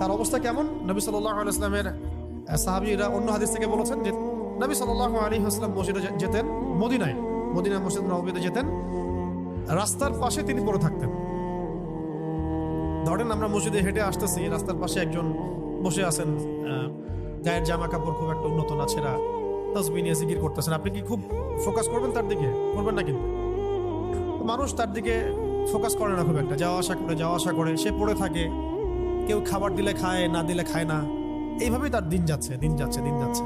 তার অবস্থা কেমন? নবী সাল্লাহ সাহাবিরা অন্য হাদিস থেকে বলেছেন যে, নবী সাল্লাহ আলী মসজিদে যেতেন মদিনায়। মদিনা মসজিদ নবীতে যেতেন। রাস্তার পাশে তিনি পড়ে থাকতেন। ধরেন আমরা মসজিদে হেঁটে আসতেছি, রাস্তার পাশে একজন বসে আছেন গায়ের জামা কাপড় খুব একটা উন্নত না, ছেঁড়া। তসবি নিয়ে জিকির করতেছেন। আপনি কি খুব ফোকাস করবেন তার দিকে? করবেন না কিন্তু। মানুষ তার দিকে ফোকাস করে না খুব একটা। যাওয়া আসা করে, যাওয়া আসা করে। সে পড়ে থাকে। কেউ খাবার দিলে খায়, না দিলে খায় না। এইভাবেই তার দিন যাচ্ছে দিন যাচ্ছে দিন যাচ্ছে।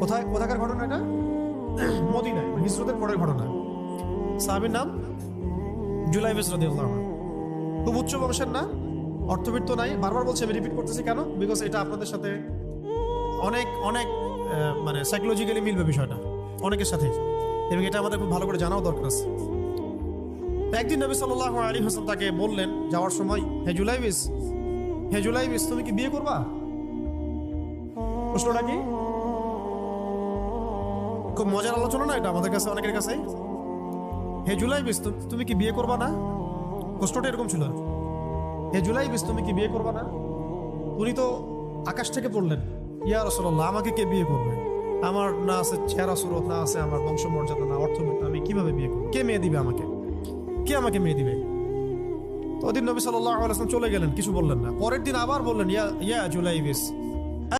কোথায়, কোথাকার ঘটনা এটা? মদিনায় হিজরতের পরের ঘটনা। সাহাবির নাম? জুলাই আনহু। খুব উচ্চ বংশের না? অর্থবিত্ত নাই। বারবার বলছি, আমি রিপিট করতেছি কেন? বিকজ এটা আপনাদের সাথে অনেক অনেক মানে সাইকোলজিক্যালি মিলবে বিষয়টা। অনেকের সাথে। এবং এটা আমাদের খুব ভালো করে জানাও দরকার আছে। একদিন নবী সাল্লাহ আলী হাসান তাকে বললেন, যাওয়ার সময় হে জুলাইবিস হে জুলাইবিস, তুমি কি বিয়ে করবা? প্রশ্নটা কি? খুব মজার আলোচনা না এটা আমাদের কাছে, অনেকের কাছে? হে জুলাইবিস তুমি কি বিয়ে করবা না? প্রশ্নটা এরকম ছিল। হে জুলাইবিস, তুমি কি বিয়ে করবা না? উনি তো আকাশ থেকে পড়লেন। ইয়া রসল্লাহ আমাকে কে বিয়ে করবে? আমার না আছে চেহারা, সুরত, না আছে আমার বংশমর্যাদা না অর্থবিত্ত আমি কীভাবে বিয়ে করব? কে মেয়ে দিবে আমাকে? কে আমাকে মেয়ে দিবে? ওদিন নবী সাল্লাম চলে গেলেন, কিছু বললেন না। পরের দিন আবার বললেন, ইয়া ইয়া জুলাইবিস।